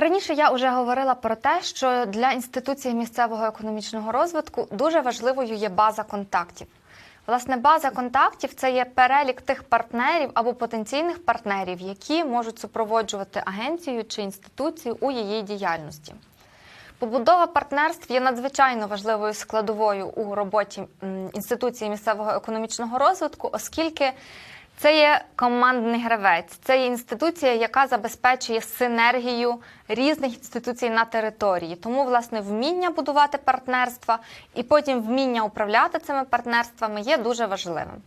Раніше я вже говорила про те, що для інституції місцевого економічного розвитку дуже важливою є база контактів. Власне, база контактів це є перелік тих партнерів або потенційних партнерів, які можуть супроводжувати агенцію чи інституцію у її діяльності. Побудова партнерств є надзвичайно важливою складовою у роботі інституції місцевого економічного розвитку, оскільки це є командний гравець, це є інституція, яка забезпечує синергію різних інституцій на території. Тому, власне, вміння будувати партнерства і потім вміння управляти цими партнерствами є дуже важливим.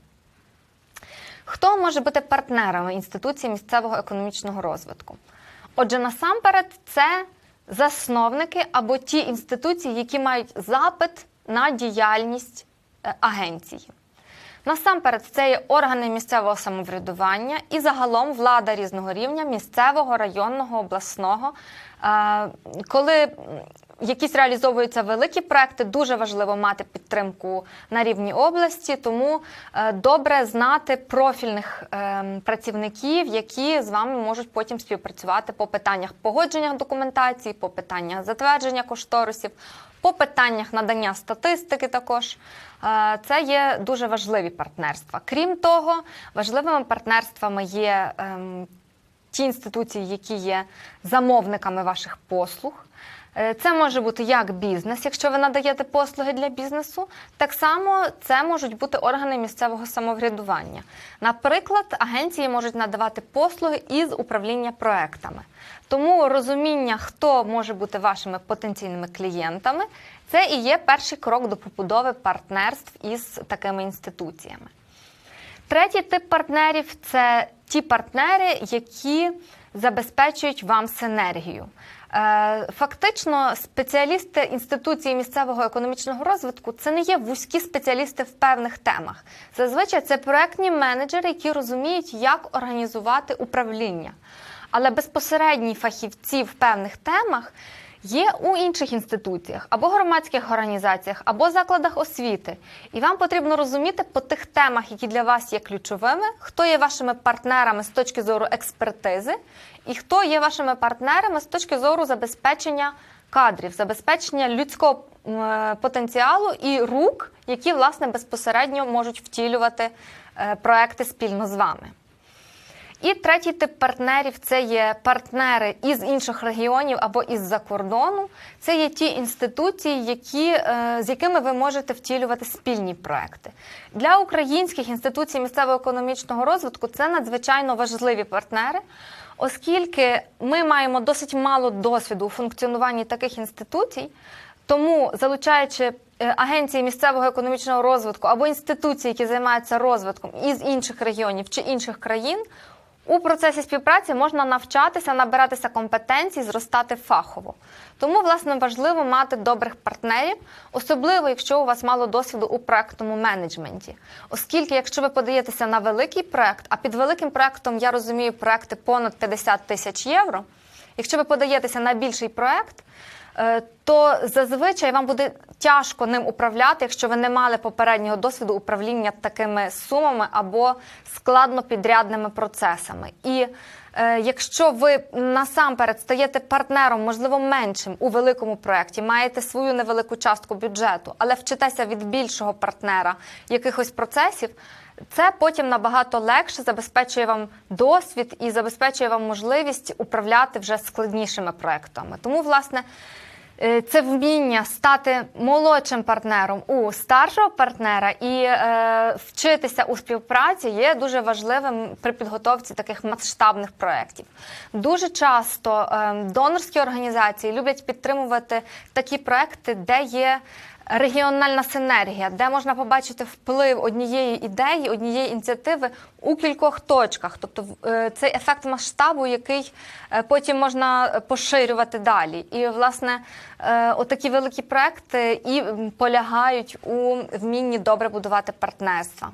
Хто може бути партнерами інституції місцевого економічного розвитку? Отже, насамперед, це засновники або ті інституції, які мають запит на діяльність е, агенції. Насамперед, це є органи місцевого самоврядування і загалом влада різного рівня місцевого, районного, обласного. Е, Коли якісь реалізовуються великі проекти, дуже важливо мати підтримку на рівні області, тому е, добре знати профільних е, працівників, які з вами можуть потім співпрацювати по питаннях погодження документації, по питаннях затвердження кошторисів, по питаннях надання статистики також. Е, Це є дуже важливі партнерства. Крім того, важливими партнерствами є ем, ті інституції, які є замовниками ваших послуг. Е, Це може бути як бізнес, якщо ви надаєте послуги для бізнесу. Так само це можуть бути органи місцевого самоврядування. Наприклад, агенції можуть надавати послуги із управління проектами. Тому розуміння, хто може бути вашими потенційними клієнтами, це і є перший крок до побудови партнерств із такими інституціями. Третій тип партнерів це ті партнери, які забезпечують вам синергію. Е, Фактично, спеціалісти інституції місцевого економічного розвитку це не є вузькі спеціалісти в певних темах. Зазвичай це проектні менеджери, які розуміють, як організувати управління. Але безпосередні фахівці в певних темах є у інших інституціях або громадських організаціях, або закладах освіти. І вам потрібно розуміти по тих темах, які для вас є ключовими, хто є вашими партнерами з точки зору експертизи, і хто є вашими партнерами з точки зору забезпечення кадрів, забезпечення людського потенціалу і рук, які власне безпосередньо можуть втілювати е, проекти спільно з вами. І третій тип партнерів це є партнери із інших регіонів або із-за кордону. Це є ті інституції, які, е, з якими ви можете втілювати спільні проекти. Для українських інституцій місцевого економічного розвитку це надзвичайно важливі партнери, оскільки ми маємо досить мало досвіду у функціонуванні таких інституцій. Тому, залучаючи е, агенції місцевого економічного розвитку або інституції, які займаються розвитком із інших регіонів чи інших країн, у процесі співпраці можна навчатися, набиратися компетенцій, зростати фахово. Тому, власне, важливо мати добрих партнерів, особливо якщо у вас мало досвіду у проектному менеджменті. Оскільки, якщо ви подаєтеся на великий проект, а під великим проектом я розумію проекти понад 50 тисяч євро. Якщо ви подаєтеся на більший проект, е, то зазвичай вам буде тяжко ним управляти, якщо ви не мали попереднього досвіду управління такими сумами або складнопідрядними процесами. І е, якщо ви насамперед стаєте партнером, можливо, меншим у великому проєкті, маєте свою невелику частку бюджету, але вчитеся від більшого партнера якихось процесів. Це потім набагато легше забезпечує вам досвід і забезпечує вам можливість управляти вже складнішими проектами. Тому, власне, це вміння стати молодшим партнером у старшого партнера і е, вчитися у співпраці є дуже важливим при підготовці таких масштабних проєктів. Дуже часто е, донорські організації люблять підтримувати такі проекти, де є регіональна синергія, де можна побачити вплив однієї ідеї, однієї ініціативи у кількох точках. Тобто е, цей ефект масштабу, який е, потім можна поширювати далі. І, власне, е, отакі великі проекти і полягають у вмінні добре будувати партнерства.